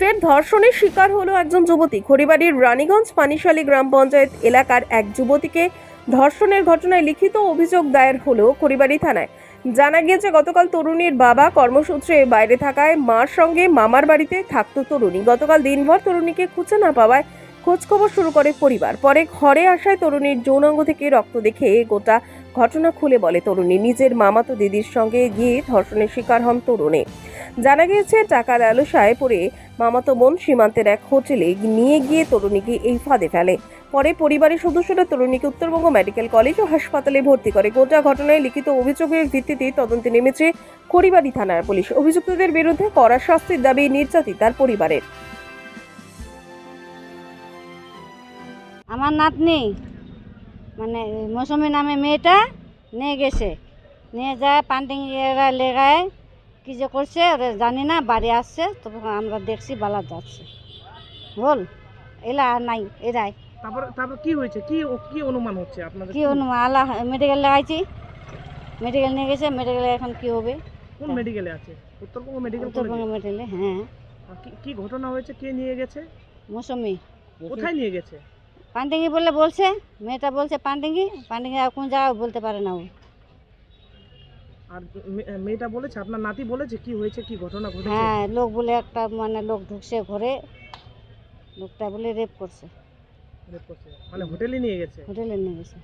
ফের ধর্ষণের শিকার হলো একজন যুবতী। খড়িবাড়ির রানীগঞ্জ পানিশালী গ্রাম পঞ্চায়েত এলাকার এক যুবতীকে ধর্ষণের ঘটনায় লিখিত অভিযোগ দায়ের হলো খড়িবাড়ি থানায়। জানা গিয়েছে, গতকাল তরুণীর বাবা কর্মসূত্রে বাইরে থাকায় মার সঙ্গে মামার বাড়িতে থাকত তরুণী। গতকাল দিনভর তরুণীকে খুঁজে না পাওয়ায় খোঁজখবর শুরু করে পরিবার। পরে ঘরে আসায় তরুণীর যৌনাঙ্গ থেকে রক্ত দেখে গোটা ঘটনা খুলে বলে তরুণী। নিজের মামাতো দিদির সঙ্গে গিয়ে ধর্ষণের শিকার হন তরুণী। জানা গিয়েছে, টাকার আলোসায় পড়ে মামাতো বোন সীমান্তের এক হোটেলে নিয়ে গিয়ে তরুণীকে এই ফাঁদে ফেলে। পরে পরিবারের সদস্যরা তরুণীকে উত্তরবঙ্গ মেডিকেল কলেজ ও হাসপাতালে ভর্তি করে। গোটা ঘটনায় লিখিত অভিযোগের ভিত্তিতে তদন্তে নেমেছে খড়িবাড়ি থানার পুলিশ। অভিযুক্তদের বিরুদ্ধে কড়া শাস্তির দাবি নির্যাতিতার পরিবারের। আমার নাতনি মানে মৌসুমি নামে মেয়েটা নিয়ে গেছে। নিয়ে যায় পান্টিং এরা লেগায় কী যে করছে ওরা জানি না বাড়ি আসছে তখন আমরা দেখছি বালা যাচ্ছে। বল এলা আর নাই এরাই। তারপর তারপর কি হয়েছে? কি কি অনুমান হচ্ছে আপনাদের? কি অনুমান? আল্লাহ মেডিকেল লাগাইছি। মেডিকেল নিয়ে গেছে মেডিকেলে এখন কি হবে? কোন মেডিকেলে আছে? উত্তরবঙ্গ মেডিকেল উত্তরবঙ্গ মেডিকেলে হ্যাঁ। কি- কি ঘটনা হয়েছে? কে নিয়ে গেছে? মৌসুমি। কোথায় নিয়ে গেছে? পান্ডিঙ্গি বলে বলছে মেয়েটা বলছে পান্ডিঙ্গি পান্ডিঙ্গি আর কোন জায়গায় বলতে পারে না ও। আর মেয়েটা বলেছে আপনার নাতি বলেছে কি হয়েছে কি ঘটনা ঘটেছে? হ্যাঁ লোক বলে একটা মানে লোক ঢুকছে ঘরে লোকটা বলে রেপ করছে। রেপ করছে। মানে হোটেলে নিয়ে গেছে? হোটেলে নিয়ে গেছে।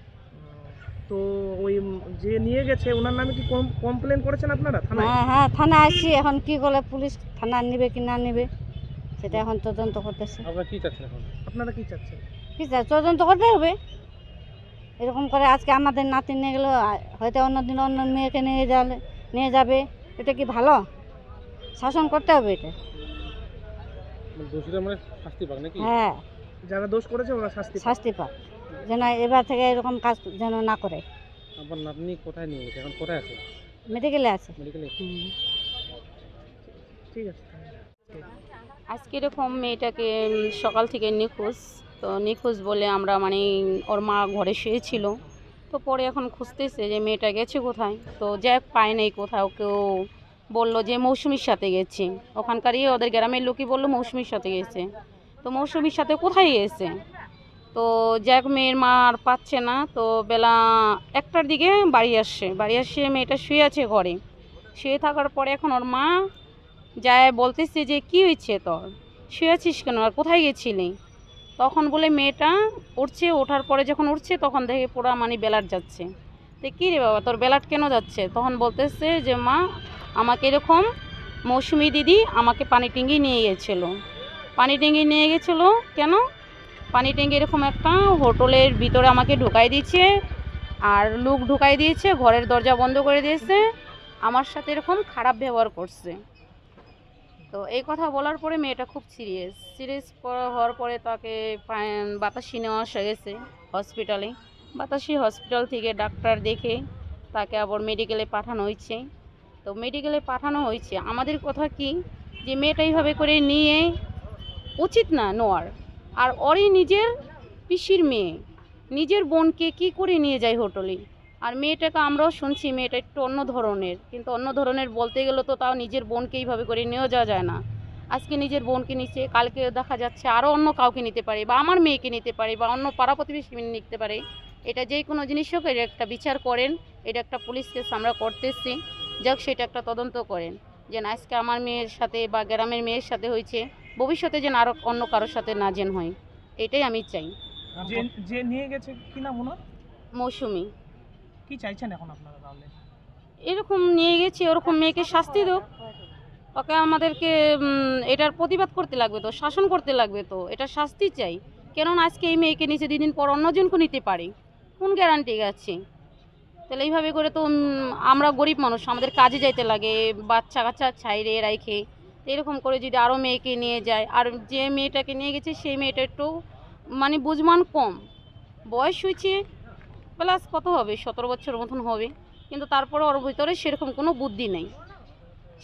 তো ওই যে নিয়ে গেছে ওনার নামে কি কমপ্লেন করেছেন আপনারা থানায়? হ্যাঁ হ্যাঁ থানা আসছি এখন কি করলে পুলিশ থানা নেবে কি না নেবে সেটা এখন তদন্ত করতেছে। আপনারা কি চাচ্ছেন এখন? আপনারা কি চাচ্ছেন? কি চাই তদন্ত করতে হবে। এরকম করে আজকে আমাদের নাতি নিয়ে গেলো হয়তো অন্যদিন অন্য মেয়েকে নিয়ে যাবে নিয়ে যাবে। এটা কি ভালো? শাসন করতে হবে এটা। মানে নাকি? হ্যাঁ। যারা দোষ করেছে ওরা শাস্তি পাক। শাস্তি পাক। যেন এবার থেকে এরকম কাজ যেন না করে। আপনার নাতনি কোথায় নিয়ে গেছে? এখন কোথায় আছে? মেডিকেলে আছে। মেডিকেলে? ঠিক আছে আজকে এরকম মেয়েটাকে সকাল থেকে নিখোঁজ। তো নিখোঁজ বলে আমরা মানে ওর মা ঘরে শুয়েছিল। তো পরে এখন খুঁজতেছে যে মেয়েটা গেছে কোথায়? তো যাক পায় নাই কোথাও। কেউ বলল যে মৌসুমির সাথে গেছে। ওখানকারই ওদের গ্রামের লোকই বলল মৌসুমির সাথে গেছে। তো মৌসুমির সাথে কোথায় গেছে? তো যাক মেয়ের মা আর পাচ্ছে না। তো বেলা একটার দিকে বাড়ি আসছে। বাড়ি আসছে মেয়েটা শুয়ে আছে ঘরে। শুয়ে থাকার পরে এখন ওর মা যায় বলতেছে যে, কি হয়েছে তোর? শুয়ে আছিস কেন? আর কোথায় গেছিলি? তখন বলে মেয়েটা উঠছে ওঠার পরে যখন উঠছে তখন দেখে পুরো মানে বেলাট যাচ্ছে। তো কী রে বাবা, তোর বেলাট কেন যাচ্ছে? তখন বলতেছে যে, মা, আমাকে এরকম মৌসুমি দিদি আমাকে পানি টিঙ্গি নিয়ে গেছিল। পানি টিঙ্গি নিয়ে গেছিল কেন? পানি ট্যাঙ্কি এরকম একটা হোটেলের ভিতরে আমাকে ঢুকাই দিয়েছে, আর লুক ঢুকাই দিয়েছে, ঘরের দরজা বন্ধ করে দিয়েছে, আমার সাথে এরকম খারাপ ব্যবহার করছে। তো এই কথা বলার পরে মেয়েটা খুব সিরিয়াস সিরিয়াস হওয়ার পরে তাকে বাতাসি নেওয়া গেছে হসপিটালে বাতাসি হসপিটাল থেকে ডাক্তার দেখে তাকে আবার মেডিকেলে পাঠানো হয়েছে। তো মেডিকেলে পাঠানো হয়েছে। আমাদের কথা কি? যে মেয়েটা এইভাবে করে নিয়ে উচিত না নোয়ার আর ওরই নিজের পিসির মেয়ে, নিজের বোনকে কি করে নিয়ে যায় হোটেলে আর মেয়েটাকে আমরাও শুনছি মেয়েটা একটু অন্য ধরনের। কিন্তু অন্য ধরনের বলতে গেলে তো তাও নিজের বোনকে এইভাবে করে নিয়েও যাওয়া যায় না। আজকে নিজের বোনকে নিচ্ছে কালকে দেখা যাচ্ছে আরও অন্য কাউকে নিতে পারে বা আমার মেয়েকে নিতে পারে বা অন্য পাড়া প্রতিবেশী নিতে পারে। এটা যে কোনো জিনিস হোক এর একটা বিচার করেন এটা একটা পুলিশ কেস আমরা করতেছি। যাক সেটা একটা তদন্ত করেন। যেন আজকে আমার মেয়ের সাথে বা গ্রামের মেয়ের সাথে হয়েছে ভবিষ্যতে যেন আরও অন্য কারোর সাথে না যেন হয়। এটাই আমি চাই। যে নিয়ে গেছে কি নাম মৌসুমি। কি চাইছেন এখন আপনারা তাহলে? এরকম নিয়ে গেছি, ওরকম মেয়েকে শাস্তি হোক ওকে আমাদেরকে এটার প্রতিবাদ করতে লাগবে তো, শাসন করতে লাগবে তো, এটা শাস্তি চাই। কেননা আজকে এই মেয়েকে নিচে দুদিন পর অন্যজনকে নিতে পারে। কোন গ্যারান্টি আছে? তাহলে এইভাবে করে তো আমরা গরিব মানুষ, আমাদের কাজে যাইতে লাগে, বাচ্চা কাচ্চা ছাইরে রাইখে। তো এরকম করে যদি আরও মেয়েকে নিয়ে যায়, আর যে মেয়েটাকে নিয়ে গেছে, সেই মেয়েটা একটু মানে বুঝমান কম। বয়স হয়েছে প্লাস কত হবে? সতেরো বছর মতন হবে। কিন্তু তারপরে ওর ভিতরে সেরকম কোনো বুদ্ধি নেই।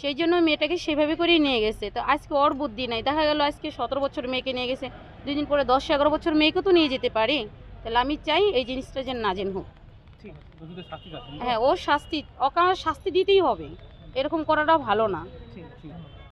সেই জন্য মেয়েটাকে সেভাবে করেই নিয়ে গেছে। তো আজকে ওর বুদ্ধি নেই। দেখা গেল আজকে সতেরো বছর মেয়েকে নিয়ে গেছে। দুই দিন পরে দশ এগারো বছর মেয়েকে তো নিয়ে যেতে পারে। তাহলে আমি চাই এই জিনিসটা যেন না যেন হোক। হ্যাঁ ও শাস্তি ওকে আমার শাস্তি দিতেই হবে। এরকম করাটাও ভালো না।